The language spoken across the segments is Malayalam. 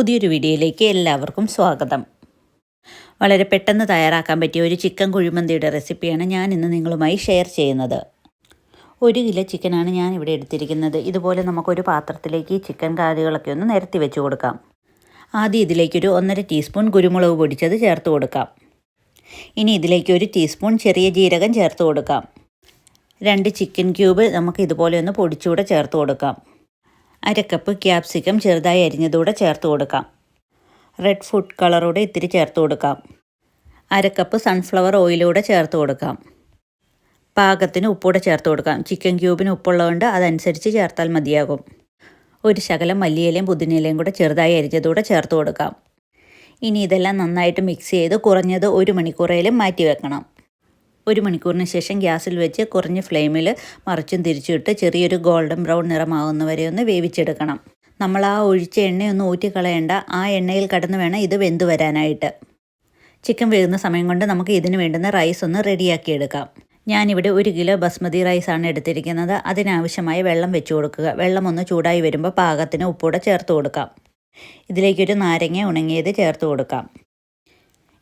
പുതിയൊരു വീഡിയോയിലേക്ക് എല്ലാവർക്കും സ്വാഗതം. വളരെ പെട്ടെന്ന് തയ്യാറാക്കാൻ പറ്റിയ ഒരു ചിക്കൻ കുഴിമന്തിയുടെ റെസിപ്പിയാണ് ഞാൻ ഇന്ന് നിങ്ങളുമായി ഷെയർ ചെയ്യുന്നത്. ഒരു കിലോ ചിക്കനാണ് ഞാൻ ഇവിടെ എടുത്തിരിക്കുന്നത്. ഇതുപോലെ നമുക്കൊരു പാത്രത്തിലേക്ക് ഈ ചിക്കൻ കാലുകളൊക്കെ ഒന്ന് നിരത്തി വെച്ച് കൊടുക്കാം. ആദ്യം ഇതിലേക്കൊരു ഒന്നര ടീസ്പൂൺ കുരുമുളക് പൊടിച്ചത് ചേർത്ത് കൊടുക്കാം. ഇനി ഇതിലേക്ക് ഒരു ടീസ്പൂൺ ചെറിയ ജീരകം ചേർത്ത് കൊടുക്കാം. രണ്ട് ചിക്കൻ ക്യൂബ് നമുക്ക് ഇതുപോലെ ഒന്ന് പൊടിച്ചുകൂടെ ചേർത്ത് കൊടുക്കാം. അര കപ്പ് ക്യാപ്സിക്കം ചെറുതായി അരിഞ്ഞതുകൂടെ ചേർത്ത് കൊടുക്കാം. റെഡ് ഫുഡ് കളറൂടെ ഇത്തിരി ചേർത്ത് കൊടുക്കാം. അര കപ്പ് സൺഫ്ലവർ ഓയിലൂടെ ചേർത്ത് കൊടുക്കാം. പാകത്തിന് ഉപ്പൂടെ ചേർത്ത് കൊടുക്കാം. ചിക്കൻ ക്യൂബിന് ഉപ്പുള്ളതുകൊണ്ട് അതനുസരിച്ച് ചേർത്താൽ മതിയാകും. ഒരു ശകലം മല്ലിയിലയും പുതിനയിലയും കൂടെ ചെറുതായി അരിഞ്ഞതുകൂടെ ചേർത്ത് കൊടുക്കാം. ഇനി ഇതെല്ലാം നന്നായിട്ട് മിക്സ് ചെയ്ത് കുറഞ്ഞത് ഒരു മണിക്കൂറേലും മാറ്റി വെക്കണം ഒരു മണിക്കൂറിന് ശേഷം ഗ്യാസിൽ വെച്ച് കുറഞ്ഞ ഫ്ലെയിമിൽ മറിച്ചും തിരിച്ചിട്ട് ചെറിയൊരു ഗോൾഡൻ ബ്രൗൺ നിറമാകുന്ന വരെ ഒന്ന് വേവിച്ചെടുക്കണം. നമ്മൾ ആ ഒഴിച്ച എണ്ണയൊന്നും ഊറ്റിക്കളയേണ്ട. ആ എണ്ണയിൽ കടന്ന് വേണം ഇത് വെന്തു വരാനായിട്ട്. ചിക്കൻ വേകുന്ന സമയം കൊണ്ട് നമുക്ക് ഇതിന് വേണ്ടുന്ന റൈസ് ഒന്ന് റെഡിയാക്കിയെടുക്കാം ഞാനിവിടെ ഒരു കിലോ ബസ്മതി റൈസാണ് എടുത്തിരിക്കുന്നത്. അതിനാവശ്യമായ വെള്ളം വെച്ച് കൊടുക്കുക. വെള്ളം ഒന്ന് ചൂടായി വരുമ്പോൾ പാകത്തിന് ഉപ്പൂടെ ചേർത്ത് കൊടുക്കാം. ഇതിലേക്കൊരു നാരങ്ങ ഉണങ്ങിയത് ചേർത്ത് കൊടുക്കാം.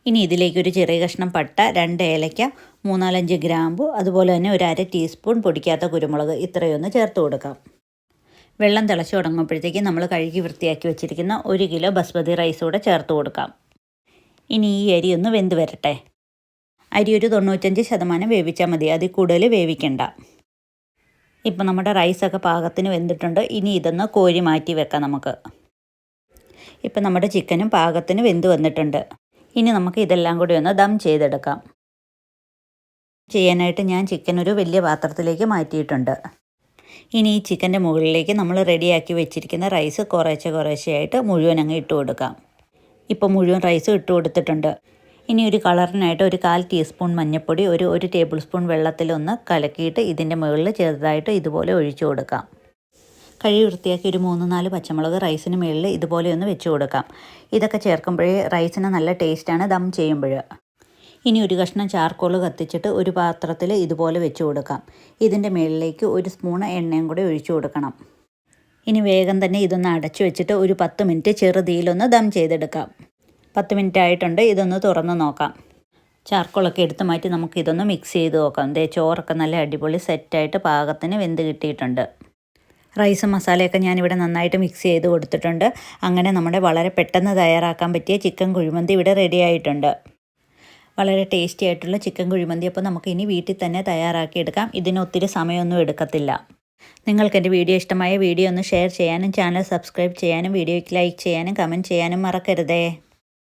ഇനി ഇതിലേക്ക് ഒരു ചെറിയ കഷ്ണം പട്ട രണ്ട് ഏലയ്ക്ക മൂന്നാലഞ്ച് ഗ്രാമ്പു അതുപോലെ തന്നെ ഒരു അര ടീസ്പൂൺ പൊടിക്കാത്ത കുരുമുളക് ഇത്രയൊന്ന് ചേർത്ത് കൊടുക്കാം. വെള്ളം തിളച്ച് തുടങ്ങുമ്പോഴത്തേക്ക് നമ്മൾ കഴുകി വൃത്തിയാക്കി വെച്ചിരിക്കുന്ന ഒരു കിലോ ബസ്മതി റൈസ് കൂടെ ചേർത്ത് കൊടുക്കാം. ഇനി ഈ അരി ഒന്ന് വെന്ത് വരട്ടെ. അരി ഒരു തൊണ്ണൂറ്റഞ്ച് ശതമാനം വേവിച്ചാൽ മതി അതിൽ കൂടുതൽ വേവിക്കണ്ട. ഇപ്പം നമ്മുടെ റൈസൊക്കെ പാകത്തിന് വെന്തിട്ടുണ്ട് ഇനി ഇതൊന്ന് കോരി മാറ്റി വെക്കാം നമുക്ക്. ഇപ്പം നമ്മുടെ ചിക്കനും പാകത്തിന് വെന്ത് വന്നിട്ടുണ്ട്. ഇനി നമുക്ക് ഇതെല്ലാം കൂടി ഒന്ന് ദം ചെയ്തെടുക്കാം. ചെയ്യാനായിട്ട് ഞാൻ ചിക്കൻ ഒരു വലിയ പാത്രത്തിലേക്ക് മാറ്റിയിട്ടുണ്ട്. ഇനി ഈ ചിക്കന്റെ മുകളിലേക്ക് നമ്മൾ റെഡിയാക്കി വെച്ചിരിക്കുന്ന റൈസ് കുറേശ്ശെ കുറേശ്ശെയായിട്ട് മുഴുവൻ അങ്ങ് ഇട്ട് കൊടുക്കാം. ഇപ്പോൾ മുഴുവൻ റൈസ് ഇട്ട് കൊടുത്തിട്ടുണ്ട്. ഇനി ഒരു കളറിനായിട്ട് ഒരു കാൽ ടീസ്പൂൺ മഞ്ഞൾപ്പൊടി ഒരു ഒരു ടേബിൾ സ്പൂൺ വെള്ളത്തിലൊന്ന് കലക്കിയിട്ട് ഇതിന്റെ മുകളിൽ ചെറുതായിട്ട് ഇതുപോലെ ഒഴിച്ചു കൊടുക്കാം. കഴുകി വൃത്തിയാക്കി ഒരു മൂന്ന് നാല് പച്ചമുളക് റൈസിന് മുകളിൽ ഇതുപോലെ ഒന്ന് വെച്ച് കൊടുക്കാം. ഇതൊക്കെ ചേർക്കുമ്പോഴേ റൈസിന് നല്ല ടേസ്റ്റാണ് ദം ചെയ്യുമ്പോൾ. ഇനി ഒരു കഷ്ണം ചാർക്കോൾ കത്തിച്ചിട്ട് ഒരു പാത്രത്തിൽ ഇതുപോലെ വെച്ച് കൊടുക്കാം. ഇതിന്റെ മുകളിലേക്ക് ഒരു സ്പൂൺ എണ്ണയും കൂടി ഒഴിച്ചു കൊടുക്കണം. ഇനി വേഗം തന്നെ ഇതൊന്ന് അടച്ചു വെച്ചിട്ട് ഒരു പത്ത് മിനിറ്റ് ചെറുതീയിലൊന്ന് ദം ചെയ്തെടുക്കാം. പത്ത് മിനിറ്റ് ആയിട്ടുണ്ട് ഇതൊന്ന് തുറന്ന് നോക്കാം. ചാർക്കോളൊക്കെ എടുത്ത് മാറ്റി നമുക്ക് ഇതൊന്ന് മിക്സ് ചെയ്ത് നോക്കാം. ദേ ചോറൊക്കെ നല്ല അടിപൊളി സെറ്റായിട്ട് പാകത്തിന് വെന്ത് കിട്ടിയിട്ടുണ്ട്. റൈസും മസാലയൊക്കെ ഞാനിവിടെ നന്നായിട്ട് മിക്സ് ചെയ്ത് കൊടുത്തിട്ടുണ്ട്. അങ്ങനെ നമ്മുടെ വളരെ പെട്ടെന്ന് തയ്യാറാക്കാൻ പറ്റിയ ചിക്കൻ കുഴിമന്തി ഇവിടെ റെഡി ആയിട്ടുണ്ട്. വളരെ ടേസ്റ്റി ആയിട്ടുള്ള ചിക്കൻ കുഴിമന്തി അപ്പോൾ നമുക്ക് ഇനി വീട്ടിൽ തന്നെ തയ്യാറാക്കിയെടുക്കാം. ഇതിന് ഒത്തിരി സമയമൊന്നും എടുക്കത്തില്ല. നിങ്ങൾക്ക് എന്റെ വീഡിയോ ഇഷ്ടമായ വീഡിയോ ഒന്ന് ഷെയർ ചെയ്യാനും ചാനൽ സബ്സ്ക്രൈബ് ചെയ്യാനും വീഡിയോയ്ക്ക് ലൈക്ക് ചെയ്യാനും കമന്റ് ചെയ്യാനും മറക്കരുതേ.